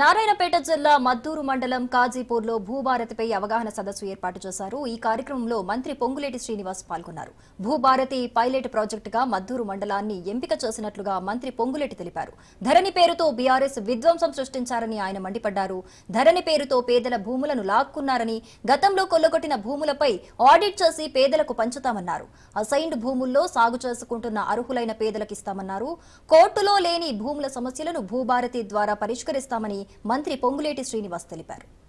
నారాయణపేట జిల్లా మద్దూరు మండలం కాజీపూర్లో భూభారతిపై అవగాహన సదస్సు ఏర్పాటు చేశారు. ఈ కార్యక్రమంలో మంత్రి పొంగులేటి శ్రీనివాస్ పాల్గొన్నారు. భూభారతి పైలట్ ప్రాజెక్టుగా మద్దూరు మండలాన్ని ఎంపిక చేసినట్లుగా మంత్రి పొంగులేటి తెలిపారు. ధరణి పేరుతో బీఆర్ఎస్ విధ్వంసం సృష్టించారని ఆయన మండిపడ్డారు. ధరణి పేరుతో పేదల భూములను లాక్కున్నారని గతంలో కొల్లగొట్టిన భూములపై ఆడిట్ చేసి పేదలకు పంచుతామన్నారు. అసైన్డ్ భూముల్లో సాగు చేసుకుంటున్న అర్హులైన పేదలకు ఇస్తామన్నారు కోర్టులో లేని భూముల సమస్యలను భూభారతి ద్వారా పరిష్కరిస్తామని మంత్రి పొంగులేటి శ్రీనివాస్ తెలిపారు.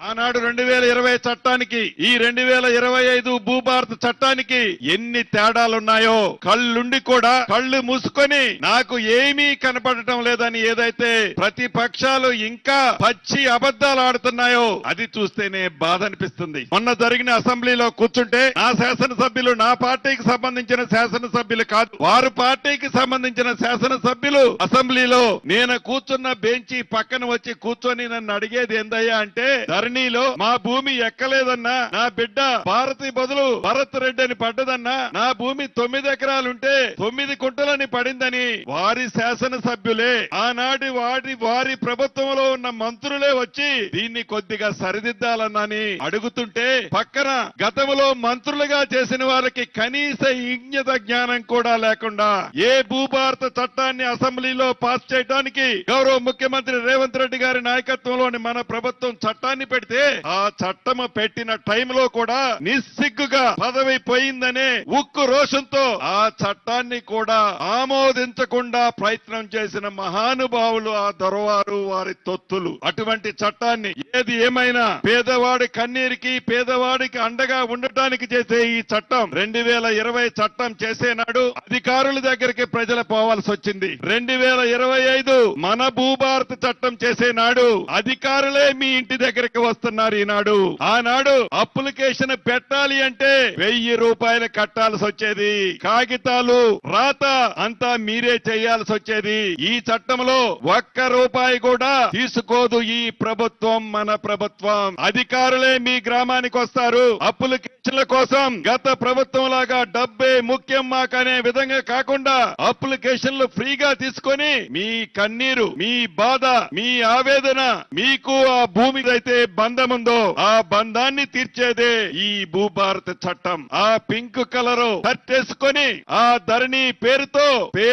ఆనాడు రెండు వేల ఇరవై చట్టానికి ఈ రెండు వేల ఇరవై ఐదు భూభారత చట్టానికి ఎన్ని తేడాలున్నాయో కళ్ళుండి కూడా కళ్ళు మూసుకొని నాకు ఏమీ కనపడటం లేదని ఏదైతే ప్రతిపక్షాలు ఇంకా పచ్చి అబద్ధాలు ఆడుతున్నాయో అది చూస్తేనే బాధ అనిపిస్తుంది మొన్న జరిగిన అసెంబ్లీలో కూర్చుంటే నా శాసనసభ్యులు నా పార్టీకి సంబంధించిన శాసనసభ్యులు కాదు వారు పార్టీకి సంబంధించిన శాసనసభ్యులు. అసెంబ్లీలో నేను కూర్చున్న బెంచి పక్కన వచ్చి కూర్చొని నన్ను అడిగేది ఏందయ్యా అంటే ధరణిలో మా భూమి ఎక్కలేదన్నా నా బిడ్డ భారతి బదులు భరత్ రెడ్డి అని పడ్డదన్నా నా భూమి తొమ్మిది ఎకరాలుంటే తొమ్మిది కుంటలని పడిందని వారి శాసనసభ్యులే ఆనాటి వారి వారి ప్రభుత్వంలో ఉన్న మంత్రులే వచ్చి దీన్ని కొద్దిగా సరిదిద్దాలన్నని అడుగుతుంటే పక్కన గతంలో మంత్రులుగా చేసిన వారికి కనీస ఇంజ్ఞత జ్ఞానం కూడా లేకుండా ఏ భూభారత చట్టాన్ని అసెంబ్లీలో పాస్ చేయడానికి గౌరవ ముఖ్యమంత్రి రేవంత్ రెడ్డి గారి నాయకత్వంలోని మన ప్రభుత్వం చట్టాన్ని పెడితే ఆ చట్టం పెట్టిన టైంలో కూడా నిస్సిగ్గుగా పదవి పోయిందనే ఉక్కు రోషంతో ఆ చట్టాన్ని కూడా ఆమోద ఆమోదించకుండా ప్రయత్నం చేసిన మహానుభావులు ఆ దొరవారు వారి తొత్తులు. అటువంటి చట్టాన్ని ఏది ఏమైనా పేదవాడి కన్నీరికి పేదవాడికి అండగా ఉండటానికి చేసే ఈ చట్టం రెండు వేల ఇరవై చట్టం చేసే నాడు అధికారుల దగ్గరికి ప్రజలు పోవాల్సి వచ్చింది. రెండు వేల ఇరవై ఐదు మన భూభారత చట్టం చేసే నాడు అధికారులే మీ ఇంటి దగ్గరికి వస్తున్నారు ఈనాడు. ఆనాడు అప్లికేషన్ పెట్టాలి అంటే వెయ్యి రూపాయలు కట్టాల్సి వచ్చేది. కాగితాలు రాత అంతా మీరే చేయాల్సి వచ్చేది. ఈ చట్టంలో ఒక్క రూపాయి కూడా తీసుకోదు ఈ ప్రభుత్వం మన ప్రభుత్వం. అధికారులే మీ గ్రామానికి వస్తారు. అప్లికేషన్ల కోసం గత ప్రభుత్వం లాగా డబ్బే ముఖ్యం మాకనే విధంగా కాకుండా అప్లికేషన్లు ఫ్రీగా తీసుకొని మీ కన్నీరు మీ బాధ మీ ఆవేదన మీకు ఆ భూమి అయితే బంధం ఉందో ఆ బంధాన్ని తీర్చేదే ఈ భూభారత చట్టం. ఆ పింక్ కలర్ కట్టేసుకొని ఆ ధరణి పేరుతో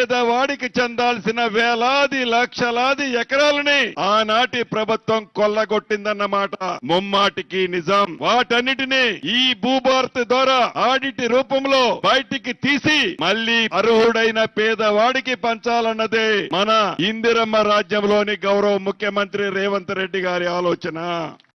పేదవాడికి చెందాల్సిన వేలాది లక్షలాది ఎకరాలని ఆనాటి ప్రభుత్వం కొల్లగొట్టిందన్నమాట. ముమ్మాటికి నిజాం. వాటన్నిటిని ఈ భూభారత్ ద్వారా ఆడిట్ రూపంలో బయటికి తీసి మళ్ళీ అర్హుడైన పేదవాడికి పంచాలన్నదే మన ఇందిరమ్మ రాజ్యంలోని గౌరవ ముఖ్యమంత్రి రేవంత్ రెడ్డి గారి ఆలోచన.